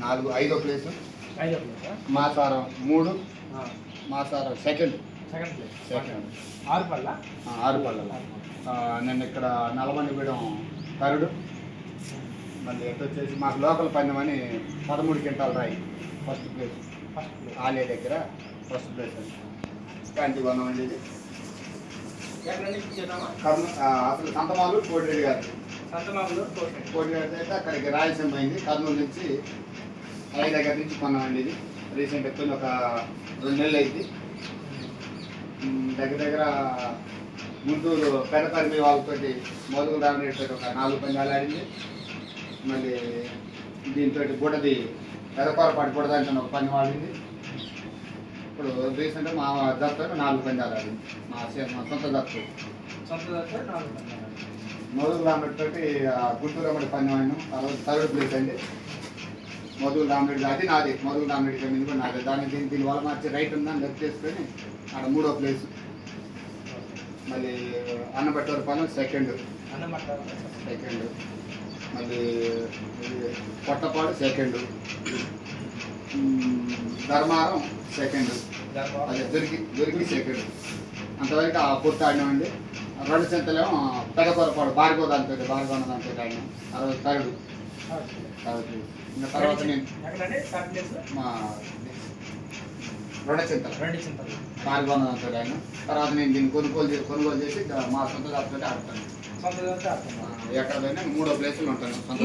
నాలుగు ఐదో ప్లేసు ఐదో ప్లేస్ మాసారం మూడు మాసారం సెకండ్ సెకండ్ ప్లేస్ సెకండ్ ఆరు పళ్ళ? ఆరు పళ్ళ. నేను ఇక్కడ నలమణిగూడెం తరుడు మళ్ళీ ఎటు వచ్చేసి మాకు లోకల్ పందెం అని పదమూడు క్వింటాలు రాయి. ఫస్ట్ ప్లేస్ ఫస్ట్ ఆలయ దగ్గర ఫస్ట్ ప్లేస్ కాంతి వనం కర్ణ ఆ, అసలు సంతమాలు కోటిరెడ్డి గారు సంతమాములు కోటి కోటిరెడ్డి అయితే అక్కడికి రాయలసీమ అయింది కర్నూలు నుంచి ఆలయ దగ్గర నుంచి కొన్నామండి ఇది. రీసెంట్ కొన్ని ఒక రెండు నెలలు అయింది. దగ్గర దగ్గర గుంటూరు పెదపరిమి వాళ్ళతోటి మొదలు రామరెడ్డి ఒక నాలుగు పందాలు ఆడింది. మళ్ళీ దీంతో గుడది పెదపారపాటి గుడదాంతో ఒక పని ఆడింది. ఇప్పుడు రీసెంట్గా మా దత్తో నాలుగు పందాలు ఆడింది. మా మా సొంత దత్తు సొంత దగ్గర నాలుగు మొదలు రామరెడ్డి తోటి ఆ గుంటూరు పని ఆడినాం. ఆ రోజు థర్డ్ ప్లేస్ అండి. మొదలు రామరెడ్డి అది నాది. మొదలు రామరెడ్డి కమింది కూడా నాది దాన్ని దీని దీని వల్ల మార్చి రైట్ ఉందని లెఫ్ట్ చేసుకొని ఆడ మూడో ప్లేస్. మళ్ళీ అన్నపట్టూరు పాలెం సెకండ్ సెకండ్ మళ్ళీ పొట్టపాడు సెకండ్ ధర్మారం సెకండ్ అదే దొరికి దొరికి సెకండ్ అంతవరకు ఆ పూర్తి ఆడినామండి. రెండు చెంతలేమో పెదకొరపాడు భార్గవ దాంతో భార్గవ దాంతో ఆడినాం ఆ రోజు థర్డ్ థర్డ్ ఇంకా తర్వాత నేను ప్లేస్ మా రెండు చింతలు. రెండు చింతలు. భార్గవ దాంతో ఆడినాం తర్వాత నేను దీన్ని కొనుగోలు చేసి కొనుగోలు చేసి మా సొంత దాంతో ఆడతాను. సొంత దగ్గర ఆ, ఆడుతున్నాం ఎక్కడ పోయినా మూడో ప్లేస్లో ఉంటాను సొంత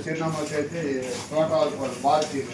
చిరునామా వచ్చేసి తోట బాల్ చీరు